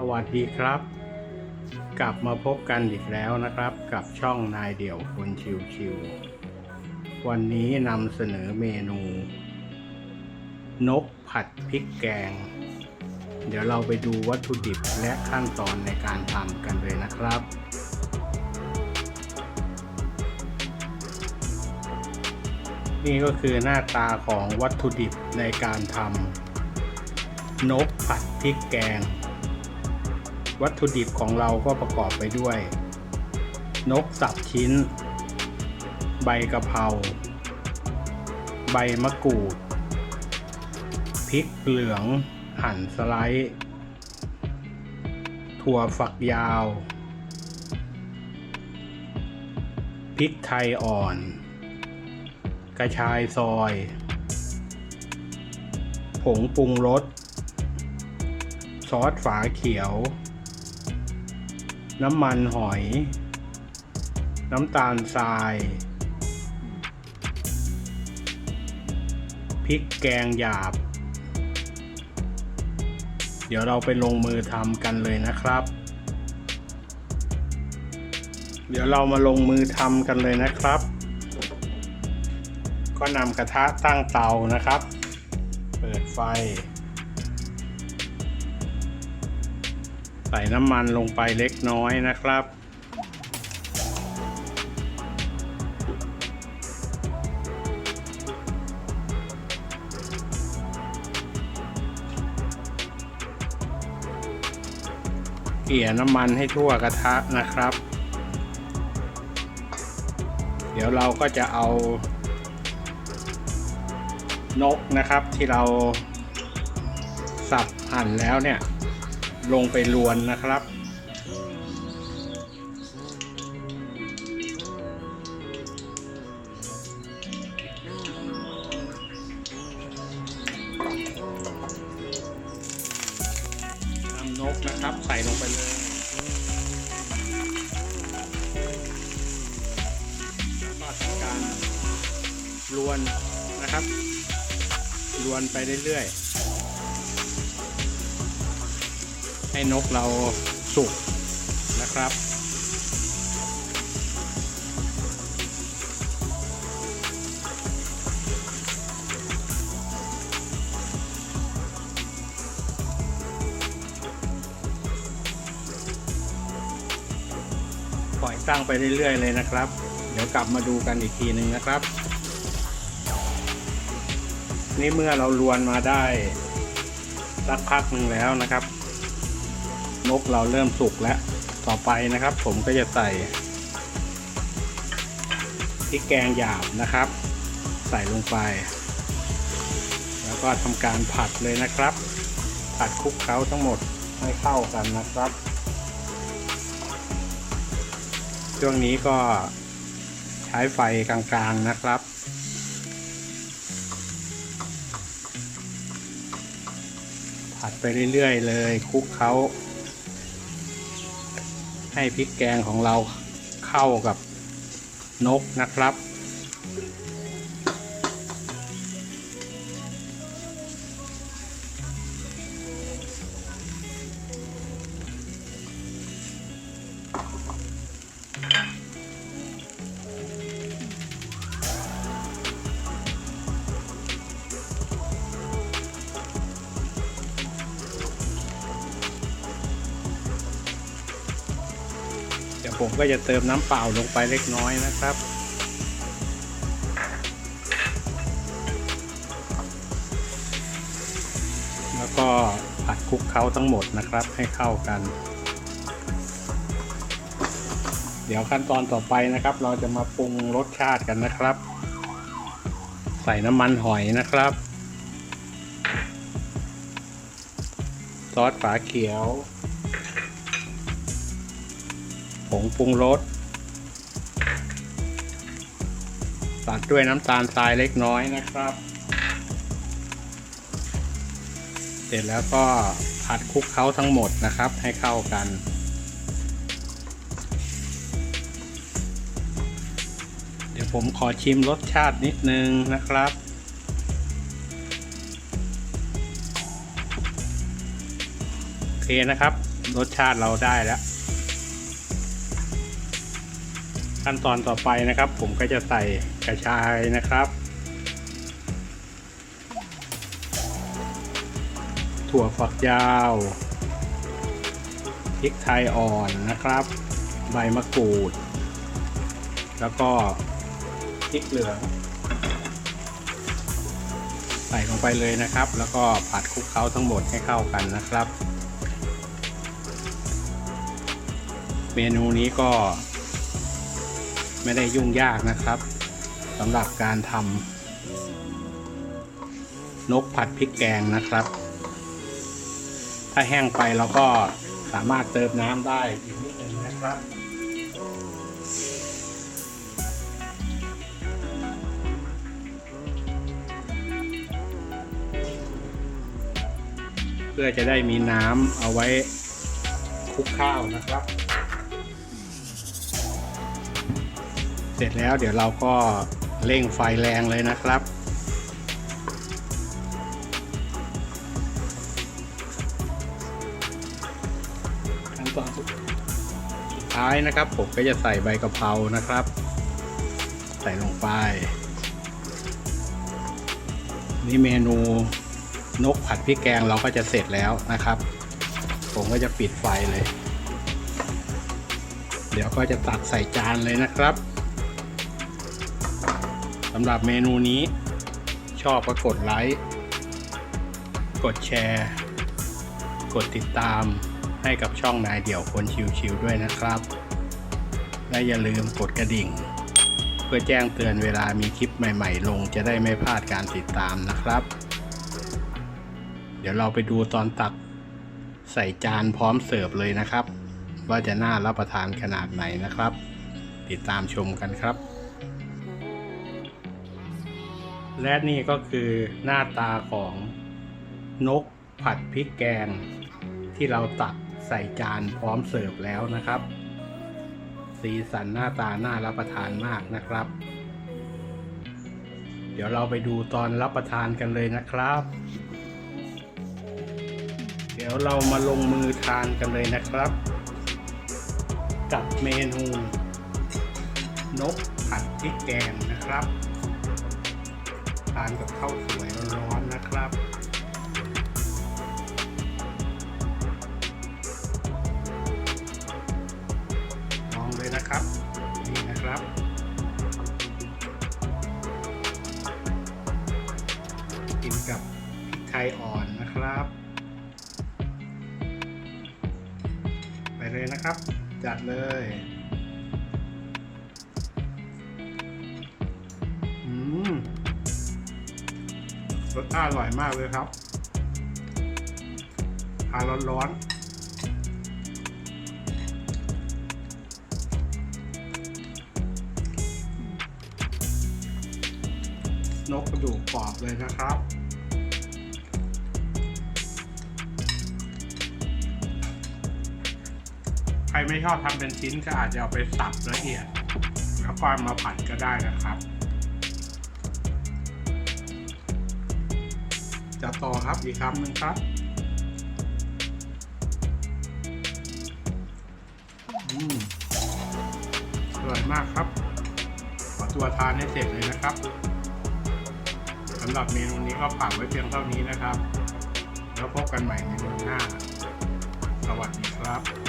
สวัสดีครับ กลับมาพบกันอีกแล้วนะครับ กับช่องนายเดี่ยวคนชิวๆวันนี้นำเสนอเมนู นกผัดพริกแกง เดี๋ยวเราไปดูวัตถุดิบและขั้นตอนในการทำกันเลยนะครับนี่ก็คือหน้าตาของวัตถุดิบในการทำนกผัดพริกแกง วัตถุดิบของเราก็ประกอบไปด้วย นกสับชิ้น ใบกะเพราใบมะกรูด พริกเหลืองหั่นสไลด์ ถั่วฝักยาว พริกไทยอ่อน กระชายซอย ผงปรุงรส ซอสฝาเขียว น้ำมันหอย น้ำตาลทราย พริกแกงหยาบ เดี๋ยวเราไปลงมือทำกันเลยนะครับ เดี๋ยวเรามาลงมือทำกันเลยนะครับ ก็นำกระทะตั้งเตานะครับ เปิดไฟ ใส่น้ำมันลงไปเล็กน้อยนะครับ เกลี่ยน้ำมันให้ทั่วกระทะนะครับ เดี๋ยวเราก็จะเอา นกนะครับที่เราสับหั่นแล้วเนี่ย ลงไปลวนนะครับนำนกนะครับ ใส่ลงไปเลยแล้วก็ทำการลวนนะครับ ลวนไปเรื่อยๆ ให้นกเราสุกนะครับปล่อยตั้งไปเรื่อยๆเลยนะครับ เดี๋ยวกลับมาดูกันอีกทีหนึ่งนะครับ นี่เมื่อเราลวนมาได้สักพักหนึ่งแล้วนะครับ นกเราเริ่มสุกแล้ว ต่อไปนะครับ ผมก็จะใส่พริกแกงหยาบนะครับ ใส่ลงไป แล้วก็ทำการผัดเลยนะครับ ผัดคลุกเคล้าทั้งหมดให้เข้ากันนะครับ ช่วงนี้ก็ใช้ไฟกลางๆนะครับผัดไปเรื่อย ๆ เลยคลุกเขา ให้พริกแกงของเราเข้ากับนกนะครับ ผมก็จะเติมน้ำเปล่าลงไปเล็กน้อยนะครับ แล้วก็ผัดคลุกเคล้าทั้งหมดนะครับให้เข้ากัน เดี๋ยวขั้นตอนต่อไปนะครับ เราจะมาปรุงรสชาติกันนะครับ ใส่น้ำมันหอยนะครับ ซอสฝาเขียว งปรุงรสตัดด้วยน้ำตาลทรายเล็กน้อยนะครับ เสร็จแล้วก็ผัดคลุกเคล้าทั้งหมดนะครับให้เข้ากัน เดี๋ยวผมขอชิมรสชาตินิดนึงนะครับโอเคนะครับรรสชาติเราได้แล้ว ขั้นตอนต่อไปนะครับ ผมก็จะใส่กระชายนะครับ ถั่วฝักยาวพริกไทยอ่อนนะครับ ใบมะกรูด แล้วก็พริกเหลืองใส่ลงไปเลยนะครับ แล้วก็ผัดคลุกเคล้าทั้งหมดให้เข้ากันนะครับ เมนูนี้ก็ ไม่ได้ยุ่งยากนะครับสำหรับการทำนกผัดพริกแกงนะครับ ถ้าแห้งไปเราก็สามารถเติมน้ำได้อีกนิดนึงนะครับเพื่อจะได้มีน้ำเอาไว้คลุกข้าวนะครับ เสร็จแล้วเดี๋ยวเราก็เร่งไฟแรงเลยนะครับ ขั้นตอนสุดท้ายนะครับ ผมก็จะใส่ใบกะเพรานะครับ ใส่ลงไป นี่เมนูนกผัดพริกแกงเราก็จะเสร็จแล้วนะครับ ผมก็จะปิดไฟเลย เดี๋ยวก็จะตักใส่จานเลยนะครับ สำหรับเมนูนี้ชอบก็กดไลค์ กดแชร์ กดติดตามให้กับช่องนายเดี่ยวคนชิวๆด้วยนะครับ และอย่าลืมกดกระดิ่ง เพื่อแจ้งเตือนเวลามีคลิปใหม่ๆ ลงจะได้ไม่พลาดการติดตามนะครับ เดี๋ยวเราไปดูตอนตักใส่จานพร้อมเสิร์ฟเลยนะครับ ว่าจะน่ารับประทานขนาดไหนนะครับ ติดตามชมกันครับ และนี่ก็คือหน้าตาของนกผัดพริกแกง ที่เราตักใส่จานพร้อมเสิร์ฟแล้วนะครับ สีสันหน้าตาน่ารับประทานมากนะครับ เดี๋ยวเราไปดูตอนรับประทานกันเลยนะครับ เดี๋ยวเรามาลงมือทานกันเลยนะครับ กับเมนู นกผัดพริกแกงนะครับานกับข้าวสวยร้อนๆนะครับลองเลยนะครับ นี่นะครับกินกับพริกไทยอ่อนนะครับ ไปเลยนะครับ จัดเลย รสชาติอร่อยมากเลยครับทานร้อนๆนกกระดูกกรอบเลยนะครับ ใครไม่ชอบทำเป็นชิ้นก็อาจจะเอาไปสับละเอียด แล้วก็มาผัดก็ได้นะครับ จะต่อครับอีกคำหนึ่งครับอืมอร่อยมากครับ ขอตัวทานให้เสร็จเลยนะครับสำหรับเมนูนี้ก็ฝากไว้เพียงเท่านี้นะครับ แล้วพบกันใหม่ในวันหน้า สวัสดีครับ